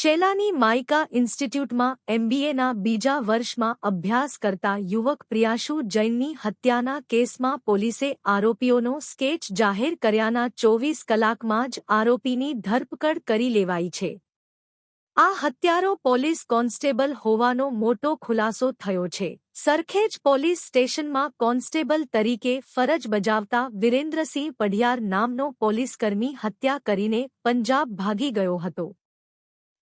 શેલાની mica ઇન્સ્ટિટ્યૂટમાં એમબીએના બીજા વર્ષમાં અભ્યાસ કરતા યુવક પ્રિયાશુ જૈનની હત્યાના કેસમાં પોલીસે આરોપીઓનો સ્કેચ જાહેર કર્યાના ચોવીસ કલાકમાં જ આરોપીની ધરપકડ કરી લેવાઈ છે. આ હત્યારો પોલીસ કોન્સ્ટેબલ હોવાનો મોટો ખુલાસો થયો છે. સરખેજ પોલીસ સ્ટેશનમાં કોન્સ્ટેબલ તરીકે ફરજ બજાવતા વિરેન્દ્રસિંહ પઢિયાર નામનો પોલીસકર્મી હત્યા કરીને પંજાબ ભાગી ગયો હતો.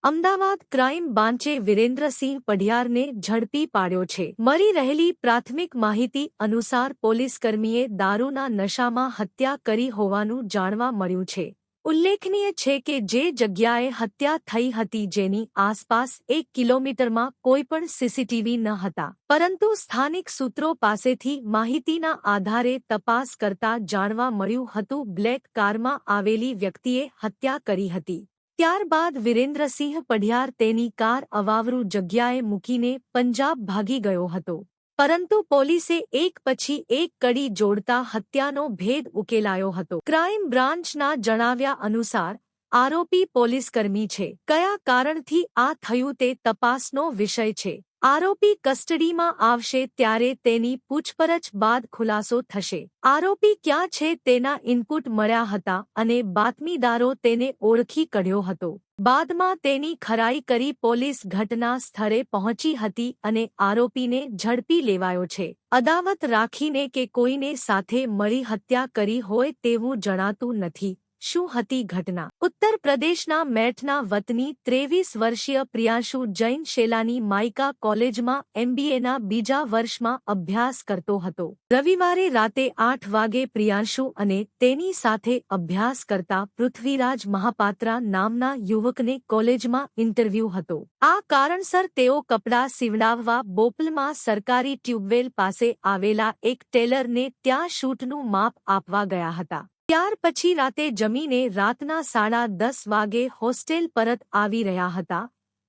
અમદાવાદ ક્રાઇમ બાંચે વિરેન્દ્રસિંહ પઢિયારને ઝડપી પાડ્યો છે. મળી રહેલી પ્રાથમિક માહિતી અનુસાર પોલીસકર્મીએ દારૂના નશામાં હત્યા કરી હોવાનું જાણવા મળ્યું છે. ઉલ્લેખનીય છે કે જે જગ્યાએ હત્યા થઈ હતી જેની આસપાસ એક કિલોમીટરમાં કોઈ પણ સીસીટીવી ન હતા. પરંતુ સ્થાનિક સૂત્રો પાસેથી માહિતીના આધારે તપાસ કરતા જાણવા મળ્યું હતું, બ્લેક કારમાં આવેલી વ્યક્તિએ હત્યા કરી હતી. ત્યારબાદ વિરેન્દ્રસિંહ પઢિયાર તેની કાર અવાવરૂ જગ્યાએ મૂકીને પંજાબ ભાગી ગયો હતો. પરંતુ પોલીસે એક પછી એક કડી જોડતા હત્યાનો ભેદ ઉકેલાયો હતો. ક્રાઇમ બ્રાન્ચના જણાવ્યા અનુસાર આરોપી પોલીસકર્મી છે. કયા કારણથી આ થયું તે તપાસનો વિષય છે. આરોપી કસ્ટડીમાં આવશે ત્યારે તેની પૂછપરછ બાદ ખુલાસો થશે. આરોપી ક્યાં છે તેના ઇનપુટ મળ્યા હતા અને બાતમીદારો તેને ઓળખી કાઢ્યો હતો. બાદમાં તેની ખરાઈ કરી પોલીસ ઘટના સ્થળે પહોંચી હતી અને આરોપીને ઝડપી લેવાયો છે. અદાવત રાખીને કે કોઈને સાથે મળી હત્યા કરી હોય તેવું જણાતું નથી. શું હતી ઘટના? ઉત્તર પ્રદેશના મેઠના વતની ત્રેવીસ વર્ષીય પ્રિયાંશુ જૈન શેલાની માઇકા કોલેજમાં એમબીએના બીજા વર્ષમાં અભ્યાસ કરતો હતો. રવિવારે રાતે આઠ વાગે પ્રિયાંશુ અને તેની સાથે અભ્યાસ કરતા પૃથ્વીરાજ મહાપાત્રા નામના યુવકને કોલેજમાં ઇન્ટરવ્યૂ હતો. આ કારણસર તેઓ કપડાં સીવડાવવા બોપલમાં સરકારી ટ્યુબવેલ પાસે આવેલા એક ટેલરને ત્યાં શૂટનું માપ આપવા ગયા હતા. ત્યાર પછી રાતે જમીને રાતના સાડા દસ વાગે હોસ્ટેલ પરત આવી રહ્યા હતા,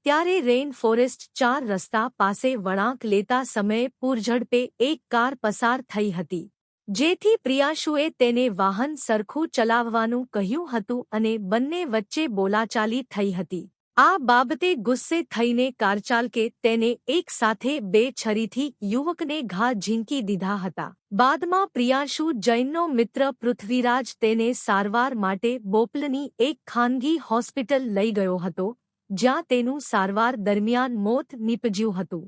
ત્યારે રેઇન ફોરેસ્ટ ચાર રસ્તા પાસે વળાંક લેતા સમયે પૂરઝડપે એક કાર પસાર થઈ હતી, જેથી પ્રિયાશુએ તેને વાહન સરખું ચલાવવાનું કહ્યું હતું અને બંને વચ્ચે બોલાચાલી થઈ હતી. આ બાબતે ગુસ્સે થઈને કારચાલકે તેને એક સાથે બે છરીથી યુવકને ઘા ઝીંકી દીધા હતા. બાદમાં પ્રિયાંશુ જૈનનો મિત્ર પૃથ્વીરાજ તેને સારવાર માટે બોપલની એક ખાનગી હોસ્પિટલ લઈ ગયો હતો, જ્યાં તેનું સારવાર દરમિયાન મોત નીપજ્યું હતું.